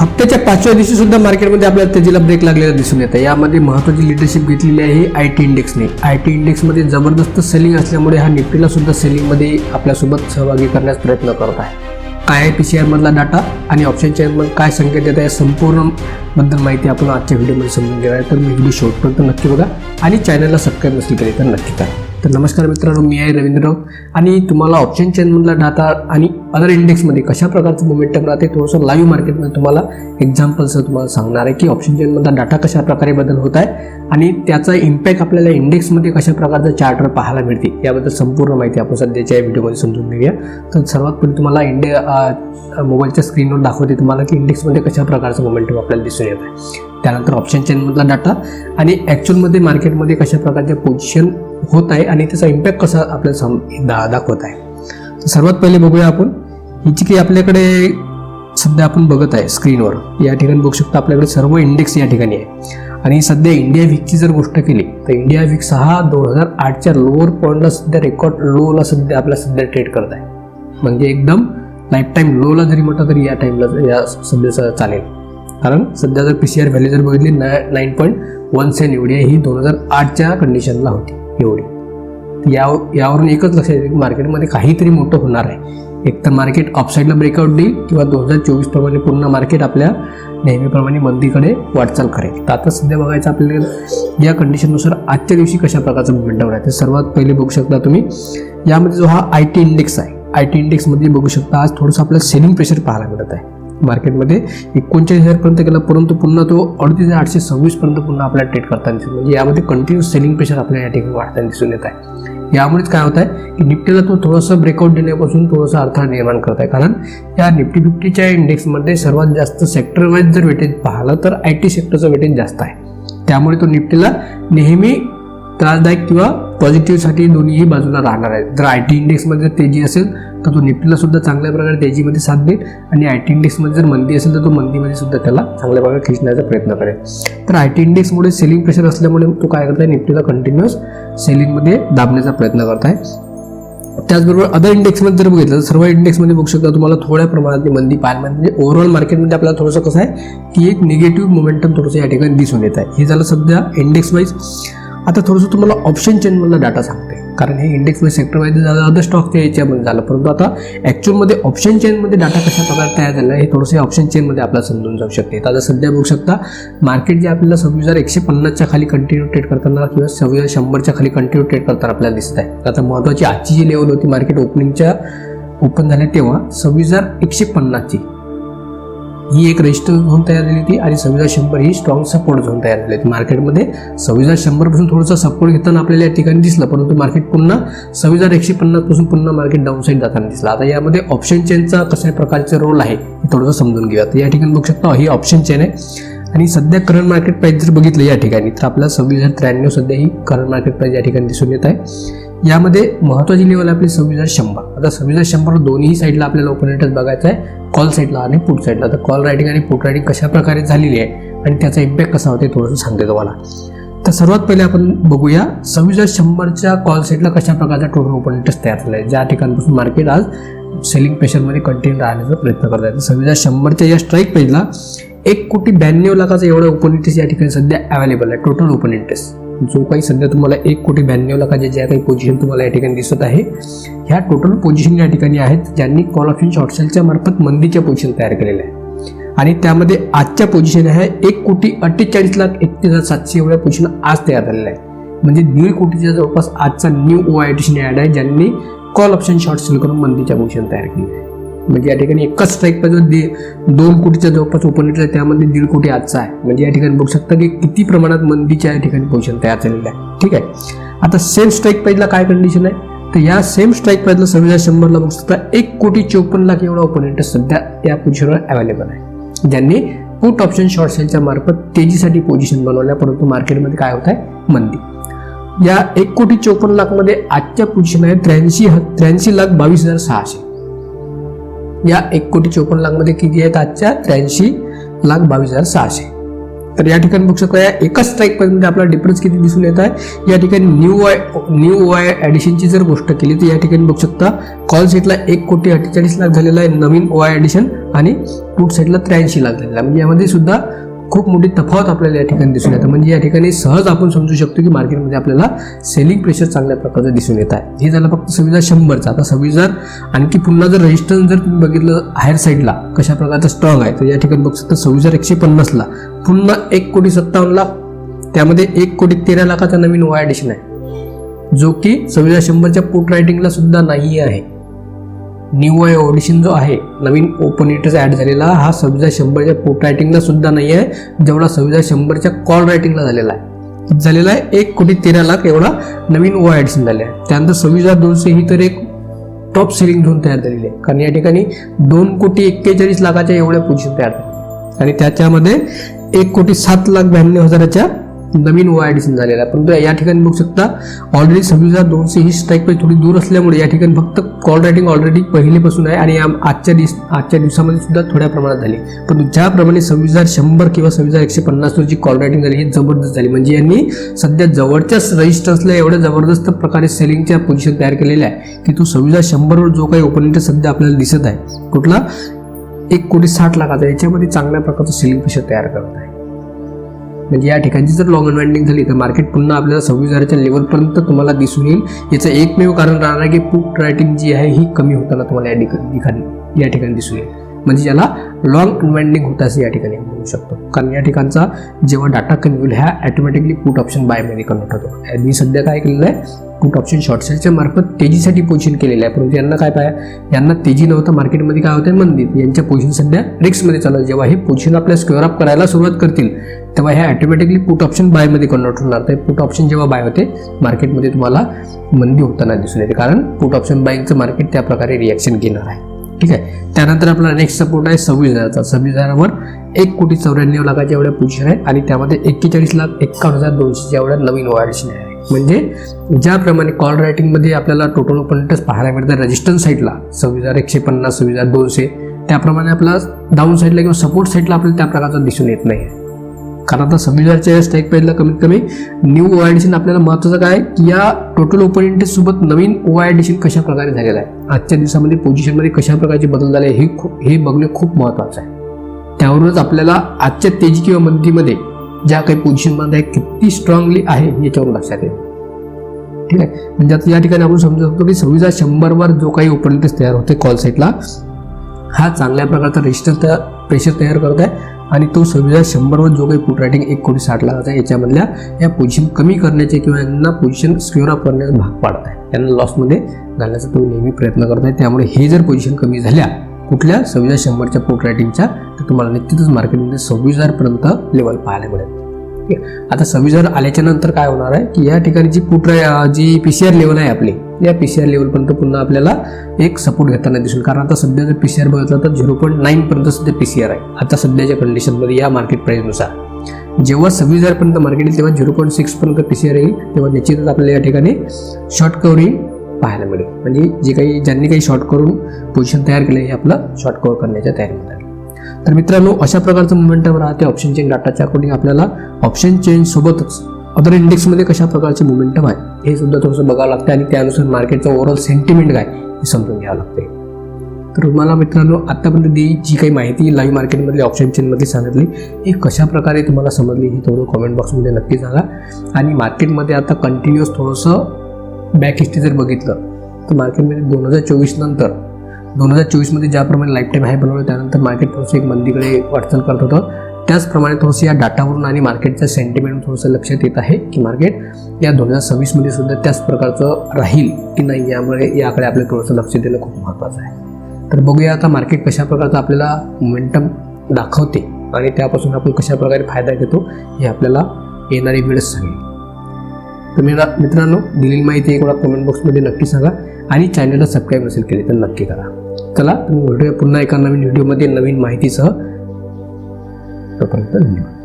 हप्त्याच्या पाचव्या दिवशी सुद्धा मार्केटमध्ये आपल्याला तेजीला ब्रेक लागलेला दिसून येतं यामध्ये महत्त्वाची लिडरशिप घेतलेली आहे आय टी इंडेक्सने आय टी इंडेक्समध्ये जबरदस्त सेलिंग असल्यामुळे हा निफ्टीला सुद्धा सेलिंगमध्ये आपल्यासोबत सहभागी करण्यास प्रयत्न करत आहे. काय आहे पी सी आयमधला डाटा आणि ऑप्शन चेअरमधून काय संकेत येत आहे संपूर्णबद्दल माहिती आपण आजच्या व्हिडिओमध्ये समजून घेणार आहे तर मी व्हिडिओ शेवटपर्यंत नक्की बघा आणि चॅनलला सबस्क्राईब नसेल तरी तर नक्की करा. तर नमस्कार मित्रांनो मी आहे रवींद्र. आणि तुम्हाला ऑप्शन चेनमधला डाटा आणि अदर इंडेक्समध्ये कशा प्रकारचं मोमेंटम राहते थोडंसं लाईव्ह मार्केटमध्ये तुम्हाला एक्झाम्पल्सचं तुम्हाला सांगणार आहे की ऑप्शन चेनमधला डाटा कशा प्रकारे बदल होत आहे आणि त्याचा इम्पॅक्ट आपल्याला इंडेक्समध्ये कशा प्रकारचं चार्टर पाहायला मिळते याबद्दल संपूर्ण माहिती आपण सध्याच्या या व्हिडिओमध्ये समजून घेऊया. तर सर्वात पहिले तुम्हाला इंडिया मोबाईलच्या स्क्रीनवर दाखवते तुम्हाला की इंडेक्समध्ये कशा प्रकारचं मोमेंटम आपल्याला दिसून येत आहे. त्यानंतर ऑप्शन चेनमधला डाटा आणि ॲक्च्युअलमध्ये मार्केटमध्ये कशा प्रकारचे पोझिशन होत आहे आणि त्याचा इम्पॅक्ट कसा आपल्याला सम दा दाखवत आहे. तर सर्वात पहिले बघूया आपण. हिची की आपल्याकडे सध्या आपण बघत आहे स्क्रीनवर. या ठिकाणी बघू शकता आपल्याकडे सर्व इंडेक्स या ठिकाणी आहे. आणि सध्या इंडिया विकची जर गोष्ट केली तर इंडिया वीक सहा दोन हजार आठच्या लोअर पॉईंटला सध्या रेकॉर्ड लोला सध्या आपल्या सध्या ट्रेड करत आहे. म्हणजे एकदम लाईफ टाईम लोला जरी म्हटलं तरी या टाईमला या सध्या चालेल. कारण सध्या जर पी सी आर व्हॅल्यू जर बघितली नाईन पॉईंट वन सेन एवढी ही दोन हजार आठच्या कंडिशनला होती. एवढी. याव या यावरून एकच लक्षात येते की मार्केटमध्ये काहीतरी मोठं होणार आहे. एक तर मार्केट अपसाईडला ब्रेकआउट देईल किंवा दोन हजार चोवीस प्रमाणे पूर्ण मार्केट आपल्या नेहमीप्रमाणे मंदीकडे वाटचाल करेल. तर आता सध्या बघायचं आपल्याला या कंडिशननुसार आजच्या दिवशी कशा प्रकारचं मुवमेंटवर आहे ते सर्वात पहिले बघू शकता तुम्ही यामध्ये जो हा आय टी इंडेक्स आहे आय टी इंडेक्समध्ये बघू शकता आज थोडंसं आपल्याला सेलिंग प्रेशर पाहायला मिळत आहे. मार्केटमध्ये एकोणचाळीस हजारपर्यंत गेला परंतु पुन्हा तो अडतीस हजार आठशे सव्वीसपर्यंत पुन्हा आपल्याला ट्रेड करताना दिसून म्हणजे यामध्ये कंटिन्यू सेलिंग प्रेशर आपल्याला या ठिकाणी वाढताना दिसून येत आहे. यामुळेच काय होत आहे की निफ्टीला तो थोडंसं ब्रेकआउट देण्यापासून थोडंसं अडथळा निर्माण करत आहे. कारण या निफ्टी फिफ्टीच्या इंडेक्समध्ये सर्वात जास्त सेक्टर वाईज जर वेटेज पाहिलं तर आय टी सेक्टरचं वेटेज जास्त आहे. त्यामुळे तो निफ्टीला नेहमी त्रासदायक किंवा पॉझिटिव्हसाठी दोन्हीही बाजूला राहणार आहे. जर आय टी इंडेक्समध्ये जर तेजी असेल तर तो निफ्टीला सुद्धा चांगल्या प्रकारे तेजीमध्ये साथ देईल आणि आय टी इंडेक्समध्ये जर मंदी असेल तर तो मंदीमध्ये सुद्धा त्याला चांगल्या प्रकारे खिचण्याचा प्रयत्न करेल. तर आय टी इंडेक्समुळे सेलिंग प्रेशर असल्यामुळे तो काय करत आहे? निफ्टीला कंटिन्युअस सेलिंगमध्ये दाबण्याचा प्रयत्न करत आहे. त्याचबरोबर अदर इंडेक्समध्ये जर बघितलं तर सर्व इंडेक्समध्ये बघू शकता तुम्हाला थोड्या प्रमाणात मंदी पाहायला मिळते. म्हणजे ओव्हरऑल मार्केटमध्ये आपल्याला थोडंसं कसं आहे की एक निगेटिव्ह मोमेंटम थोडंसं या ठिकाणी दिसून येत आहे. हे झालं सध्या इंडेक्स वाईज आता थोडंसं तुम्हाला ऑप्शन चेनमधला डाटा सांगतो. कारण हे इंडेक्स वाईज सेक्टर वाईज झालं अदर स्टॉकच्या याच्यामध्ये झालं. परंतु आता ॲक्च्युअलमध्ये ऑप्शन चेनमध्ये डाटा कशा प्रकारे तयार झाला हे थोडंसं ऑप्शन चेनमध्ये आपल्याला समजून जाऊ शकते. आता सध्या बघू शकता मार्केट जे आपल्याला सव्वीस हजार एकशे पन्नासच्या खाली कंटिन्यू ट्रेड करताना किंवा सव्वीस हजार शंभरच्या खाली कंटिन्यू ट्रेड करताना आपल्याला दिसत आहे आता महत्त्वाची आजची जी लेवल होती मार्केट ओपनिंगच्या ओपन झाल्या तेव्हा सव्वीस हजार एकशे पन्नासची. ही एक रजिस्टर झोन तयार झाली होती आणि सव्वीस शंभर ही स्ट्रॉंग सपोर्ट झोन तयार झाली होती. मार्केटमध्ये सव्वीस शंभरपासून थोडंसं सपोर्ट घेताना आपल्याला या ठिकाणी दिसलं परंतु मार्केट पुन्हा सव्वीस एकशे पन्नासपासून पुन्हा मार्केट डाऊन साईड जाताना दिसला. आता यामध्ये ऑप्शन चेनचा कशा प्रकारचा रोल आहे हे थोडंसं समजून घेऊया. तर या ठिकाणी बघू शकता ही ऑप्शन चेन आहे. आणि सध्या करंट मार्केट प्राईस जर बघितलं या ठिकाणी तर आपल्याला सव्वीस हजार त्र्याण्णव सध्या ही करंट मार्केट प्राईस या ठिकाणी दिसून येत आहे. यामध्ये महत्त्वाची लेवल आपली सव्वीस हजार शंभर. आता सव्वीस हजार शंभर दोन्ही साईडला आपल्याला ओपन बघायचं आहे कॉल साईडला आणि पुट साईडला तर कॉल रायटिंग आणि पुट रायटिंग कशा प्रकारे झालेली आहे आणि त्याचा इम्पॅक्ट कसा होते थोडंसं सांगते तुम्हाला. तर सर्वात पहिले आपण बघूया सव्वीस हजार शंभरच्या कॉल साईडला कशा प्रकारचा टोटल ओपोनेंटच तयार झाला आहे ज्या ठिकाणपासून मार्केट आज सेलिंग प्रेशरमध्ये कंटिन्यू राहण्याचा प्रयत्न करत आहे तर सव्वीस हजार शंभरच्या या स्ट्राईक पेजला एक कोटी ब्याण्णव लाखाचा एवढा ओपन इंटरेस्ट या ठिकाणी सध्या अवेलेबल आहे. टोटल ओपन इंटरेस्ट जो काही सध्या तुम्हाला एक कोटी ब्याण्णव लाखाच्या ज्या काही पोझिशन तुम्हाला या ठिकाणी दिसत आहे ह्या टोटल पोझिशन या ठिकाणी आहेत ज्यांनी कॉल ऑप्शन शॉर्ट सेलच्या मार्फत मंदीच्या पोझिशन तयार केलेल्या आहे आणि त्यामध्ये आजच्या पोझिशन आहे एक कोटी अठ्ठेचाळीस लाख एकतीस हजार सातशे एवढ्या पोझिशन आज तयार झालेल्या आहे म्हणजे दीड कोटीच्या जवळपास आजचा new O I T add आहे ज्यांनी कॉल ऑप्शन शॉर्ट सेल करून मंदीच्या पोझिशन तयार केली आहे म्हणजे या ठिकाणी एकच स्ट्राईक पाहिजे दे दोन कोटीच्या जवळपास ओपन आहे त्यामध्ये दीड कोटी आजचा आहे. म्हणजे या ठिकाणी बघू शकता की किती प्रमाणात मंदीच्या या ठिकाणी पोझिशन तयार झालेलं आहे ठीक आहे? आता सेम स्ट्राईक प्राईजला काय कंडिशन आहे? तर या सेम स्ट्राईक प्राईजला सव्वीस शंभरला बघू शकता एक कोटी चोपन्न लाख एवढा ओपन इंटरेस्ट सध्या या पोझिशनवर अवेलेबल आहे. ज्यांनी पुट ऑप्शन शॉर्ट सेलच्या मार्फत तेजीसाठी पोझिशन बनवल्या परंतु मार्केटमध्ये काय होत आहे मंदी. या एक कोटी चोपन्न लाखमध्ये आजच्या पोझिशन आहे त्र्याऐंशी त्र्याऐंशी लाख बावीस हजार सहाशे. या एक कोटी चोपन्न लाखमध्ये किती आहेत? आजच्या त्र्याऐंशी लाख बावीस हजार सहाशे. तर या ठिकाणी बघू शकता या एकाच स्ट्राईकमध्ये म्हणजे आपल्याला डिफरन्स किती दिसून येत आहे? या ठिकाणी न्यू वाय न्यू वाय ॲडिशनची जर गोष्ट केली तर या ठिकाणी बघू शकता कॉल सेटला एक कोटी अठ्ठेचाळीस लाख झालेला आहे नवीन वाय ॲडिशन आणि पुट सेटला त्र्याऐंशी लाख झालेला आहे. म्हणजे यामध्ये सुद्धा खूप मोठी तफावत आपल्याला या ठिकाणी दिसून येतं. म्हणजे या ठिकाणी सहज आपण समजू शकतो की मार्केटमध्ये आपल्याला सेलिंग प्रेशर चांगल्या प्रकारचं दिसून येत आहे. हे झालं फक्त सव्वीस हजार शंभरचा. आता सव्वीस हजार आणखी पुन्हा जर रेजिस्टन्स जर तुम्ही बघितलं हायर साईडला कशा प्रकारचा स्ट्रॉंग आहे तर या ठिकाणी बघू शकता सव्वीस हजार एकशे पन्नासला पुन्हा एक कोटी सत्तावन्न लाख त्यामध्ये एक कोटी तेरा लाखाचा नवीन वाय ॲडिशन आहे. जो की सव्वीस हजार शंभरच्या पोट रायटिंगला सुद्धा नाही आहे. न्यू आय ऑडिशन जो आहे नवीन ओपन इंटरेस्ट ॲड झालेला हा सव्वीस शंभरच्या पोट रायटिंगला सुद्धा नाही आहे जेवढा सव्वीस शंभरच्या कॉल रायटिंगला झालेला आहे. झालेला आहे एक कोटी तेरा लाख एवढा नवीन ओ ॲडिशन झाले आहे. त्यानंतर सव्वीस हजार दोनशे ही तर एक टॉप सेलिंग झोन तयार झालेली आहे. कारण या ठिकाणी दोन कोटी एक्केचाळीस लाखाच्या एवढ्या पोझिशन तयार झाल्या. आणि त्याच्यामध्ये एक कोटी सात लाख ब्याण्णव हजाराच्या नवीन ओआय ॲडिशन झालेला आहे. परंतु या ठिकाणी बघू शकता ऑलरेडी सव्वीस हजार दोनशे ही स्ट्राईक प्राईस थोडी दूर असल्यामुळे या ठिकाणी फक्त कॉल रायटिंग ऑलरेडी पहिलेपासून आहे आणि आजच्या दिवस आजच्या दिवसामध्ये सुद्धा थोड्या प्रमाणात झाली. परंतु ज्याप्रमाणे सव्वीस हजार शंभर किंवा सव्वीस हजार एकशे पन्नासवर जी कॉल रायटिंग झाली ही जबरदस्त झाली. म्हणजे यांनी सध्या जवळच्याच रजिस्टर्सला एवढ्या जबरदस्त प्रकारे सेलिंगच्या पोझिशन तयार केलेल्या आहे की तो सव्वीस हजार शंभरवर जो काही ओपनिंग सध्या आपल्याला दिसत आहे कुठला? एक कोटी साठ लाखाचा याच्यामध्ये चांगल्या प्रकारचं सेलिंग पेशा तयार करत आहे. म्हणजे या ठिकाणची जर लॉंग अनवाइंडिंग झाली तर मार्केट पुन्हा आपल्याला सव्वीस हजाराच्या लेवलपर्यंत तुम्हाला दिसून येईल. याचं एकमेव कारण राहणार आहे की पुट रायटिंग जी आहे ही कमी होताना तुम्हाला या ठिकाणी या ठिकाणी दिसून येईल. म्हणजे ज्याला लॉंग अनवाइंडिंग होत असं या ठिकाणी म्हणू शकतो. कारण या ठिकाणचा जेव्हा डाटा कमी होईल ह्या ॲटोमॅटिकली पुट ऑप्शन बायमध्ये कन्वर्ट होतो. मी सध्या काय केलेलं आहे पुट ऑप्शन शॉर्ट सेलच्या मार्फत तेजीसाठी पोझिशन केलेलं आहे. परंतु यांना काय पाहिजे यांना तेजी नव्हतं मार्केटमध्ये काय होतं मंदी यांच्या पोझिशन सध्या रिक्समध्ये चालत जेव्हा हे पोझिशन आपल्या स्क्वेअर अप करायला सुरुवात करतील तेव्हा हे ऑटोमॅटिकली पुट ऑप्शन बायमध्ये कन्वर्ट होणार. तर पुट ऑप्शन जेव्हा बाय होते मार्केटमध्ये तुम्हाला मंदी होताना दिसून येते. कारण पुट ऑप्शन बाईंगचं मार्केट त्या प्रकारे रिॲक्शन घेणार आहे. ठीक आहे? त्यानंतर आपला नेक्स्ट सपोर्ट आहे सव्वीस हजाराचा. सव्वीस हजारावर एक कोटी चौऱ्याण्णव लाखाच्या एवढ्या पोझिशन आहे आणि त्यामध्ये एक्केचाळीस लाख एक्कावन्न हजार दोनशेच्या एवढ्या नवीन वाढशन आहे. म्हणजे ज्याप्रमाणे कॉल रायटिंगमध्ये आपल्याला टोटल ओपनटच पाहायला मिळतं रजिस्टन्स साईडला सव्वीस हजार एकशे पन्नास सव्वीस हजार दोनशे त्याप्रमाणे आपला डाऊन साईडला किंवा सपोर्ट साईडला आपल्याला त्या प्रकारचा दिसून येत नाही. कारण आता सव्वीस हजारच्या स्टॅक प्राईजला कमीत कमी न्यू ओ ॲडिशन आपल्याला महत्त्वाचं काय की या टोटल ओपन इंटरेस्ट सोबत नवीन ओ ॲडिशन कशा प्रकारे झालेलं आहे? आजच्या दिवसामध्ये पोझिशनमध्ये कशा प्रकारचे बदल झाले हे खूप हे बघणे खूप महत्त्वाचं आहे. त्यावरूनच आपल्याला आजच्या तेजी किंवा मंदीमध्ये ज्या काही पोझिशनमध्ये किती स्ट्रॉंगली आहे याच्यावरून लक्षात येईल. ठीक आहे? म्हणजे आता या ठिकाणी आपण समजू शकतो की सव्वीस हजार शंभरवर जो काही ओपन इंटरेस्ट तयार होते कॉल साईटला हा चांगल्या प्रकारचा रेजिस्टर तयार प्रेशर तयार करत आहे आणि तो सव्वीस हजार शंभरवर जो काही पुट रायटिंग एक कोटी साठ लाखाचा याच्यामधल्या या पोझिशन कमी करण्याचे किंवा यांना पोझिशन स्क्युअर अप करण्याचा भाग पाडत आहे त्यांना लॉसमध्ये घालण्याचा तो नेहमी प्रयत्न करत आहे त्यामुळे हे जर पोझिशन कमी झाल्या कुठल्या सव्वीस शंभरच्या पोट रायटिंगच्या तर तुम्हाला निश्चितच मार्केटमध्ये सव्वीस हजारपर्यंत लेवल पाहायला मिळेल. आता सव्वीस हजार आल्याच्यानंतर काय होणार आहे की या ठिकाणी जी कुठं जी पी सी आर लेवल आहे आपली या पी सी आर लेवलपर्यंत पुन्हा आपल्याला एक सपोर्ट घेताना दिसून कारण आता सध्या जर पी सी आर बघितलं तर झिरो पॉईंट नाईनपर्यंत सध्या पी सी आर आहे. आता सध्याच्या कंडिशनमध्ये या मार्केट प्राईसनुसार जेव्हा सव्वीस हजारपर्यंत मार्केट येईल तेव्हा झिरो पॉईंट सिक्सपर्यंत पी सी आर येईल. तेव्हा निश्चितच आपल्याला या ठिकाणी शॉर्ट कवरिंग पाहायला मिळेल. म्हणजे जे काही ज्यांनी काही शॉर्ट करून पोझिशन तयार केलं हे आपलं शॉर्ट कव्हर करण्याच्या तयारीमध्ये तर मित्रांनो अशा प्रकारचं मुवमेंटम राहते ऑप्शन चेंज डाटाच्या अकॉर्डिंग आपल्याला ऑप्शन चेंज सोबतच. अदर इंडेक्समध्ये कशा प्रकारचे मुवमेंटम आहे हे सुद्धा थोडंसं बघावं लागतं आणि त्यानुसार मार्केटचं ओव्हरऑल सेंटिमेंट काय हे समजून घ्यावं लागते तर तुम्हाला मित्रांनो आत्तापर्यंत दी जी काही माहिती लाईव्ह मार्केटमधली ऑप्शन चेनमधली सांगितली ही कशा प्रकारे तुम्हाला समजली हे थोडं कॉमेंट बॉक्समध्ये नक्की सांगा. आणि मार्केटमध्ये आता कंटिन्युअस थोडंसं बॅक हिस्ट्री जर बघितलं तर मार्केटमध्ये दोन हजार चोवीस नंतर दोन हजार चोवीसमध्ये ज्याप्रमाणे लाईफ टाईम हाय बनवलं त्यानंतर मार्केट थोडंसं एक मंदीकडे वाटचाल करत होतं. त्याचप्रमाणे थोडंसं या डाटावरून आणि मार्केटच्या सेंटिमेंट थोडंसं लक्षात येत आहे की मार्केट या दोन हजार सव्वीसमध्ये सुद्धा त्याच प्रकारचं राहील की नाही यामुळे याकडे आपल्याला थोडंसं लक्ष देणं खूप महत्त्वाचं आहे. तर बघूया आता मार्केट कशा प्रकारचं आपल्याला मोमेंटम दाखवते आणि त्यापासून आपण कशा प्रकारे फायदा घेतो हे आपल्याला येणारी वेळच सांगेल. तर मी मित्रांनो दिलेली माहिती एक वेळा कमेंट बॉक्समध्ये नक्की सांगा आणि चॅनलला सबस्क्राईब नसेल केले तर नक्की करा. चला तुम्ही भेटूया पुन्हा एका नवीन व्हिडिओमध्ये नवीन माहितीसह. तोपर्यंत धन्यवाद.